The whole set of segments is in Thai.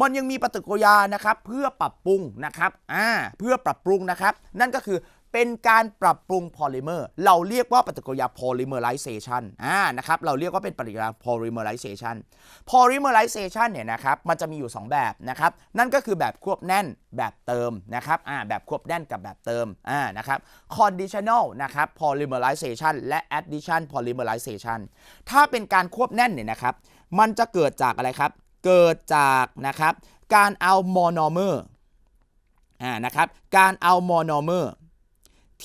มันยังมีปฏิกิริยานะครับเพื่อปรับปรุงนะครับอ่าเพื่อปรับปรุงนะครับ นั่นก็คือเป็นการปรับปรุงโพลิเมอร์ เราเรียกว่าปฏิกิริยา polymerization อ่านะครับ เราเรียกว่าเป็นปฏิกิริยา polymerization polymerization เนี่ยนะครับ มันจะมีอยู่ 2 แบบนะครับ นั่นก็คือแบบควบแน่น แบบเติมนะครับ อ่า แบบควบแน่นกับแบบเติม อ่า นะครับ conditional นะครับ polymerization และ addition polymerization ถ้าเป็นการควบแน่นเนี่ยนะครับ มันจะเกิดจากอะไรครับ เกิดจากนะครับการเอาโมโนเมอร์อ่านะครับการเอาโมโนเมอร์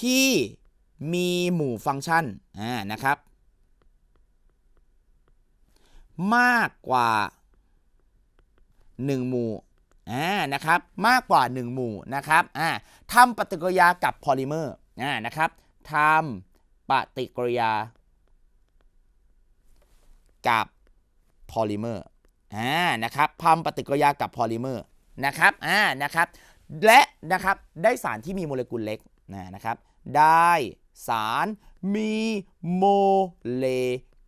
ที่มีหมู่ฟังก์ชันอ่านะครับมากกว่า1หมู่อ่านะครับ มากกว่า 1 หมู่นะครับอ่าทำปฏิกิริยากับพอลิเมอร์อ่านะครับทำปฏิกิริยากับพอลิเมอร์ อ่านะครับทำปฏิกิริยากับพอลิเมอร์นะครับอ่านะครับและนะครับได้สารที่มีโมเลกุลเล็กนะนะครับ ได้สารมีโมเล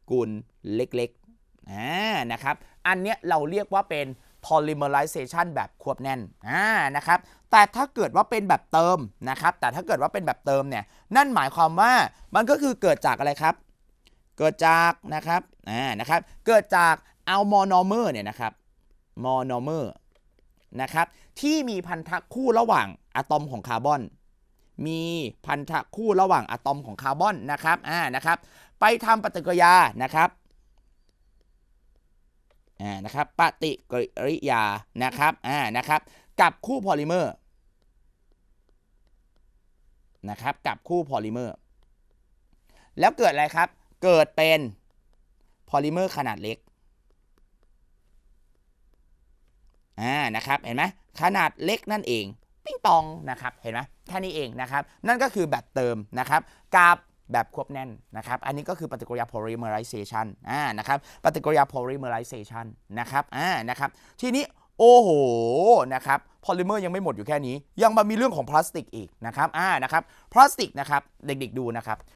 กุลเล็กๆอ่านะครับอันเนี้ยเราเรียกว่าเป็น polymerization แบบควบแน่นอ่านะครับแต่ถ้าเกิดว่าเป็นแบบเติมนะครับ แต่ถ้าเกิดว่าเป็นแบบเติมเนี่ยนั่นหมายความว่ามันก็คือเกิดจากอะไรครับ เกิดจากนะครับอ่านะครับเกิดจาก เอาโมโนเมอร์เนี่ยนะครับโมโนเมอร์นะครับที่มีพันธะคู่ระหว่างอะตอมของคาร์บอน มีพันธะคู่ระหว่างอะตอมของคาร์บอนนะครับอ่านะครับ ไปทำปฏิกิริยานะครับอ่านะครับปฏิกิริยานะครับอ่านะครับกับคู่พอลิเมอร์นะครับกับคู่พอลิเมอร์ แล้วเกิดอะไรครับ เกิดเป็นพอลิเมอร์ขนาดเล็ก อ่านะครับเห็นไหมขนาดเล็กนั่นเอง ปิ้งตองนะครับเห็นไหมแค่นี้เองนะครับนั่นก็คือแบบเติมนะครับกับแบบควบแน่นนะครับ อันนี้ก็คือปฏิกิริยา polymerization อ่านะครับ ปฏิกิริยา polymerization นะครับ อ่า นะครับ ทีนี้โอ้โห นะครับ พอลิเมอร์ยังไม่หมดอยู่แค่นี้ ยังมามีเรื่องของพลาสติกอีกนะครับ อ่า นะครับ พลาสติกนะครับ เด็กๆดูนะครับ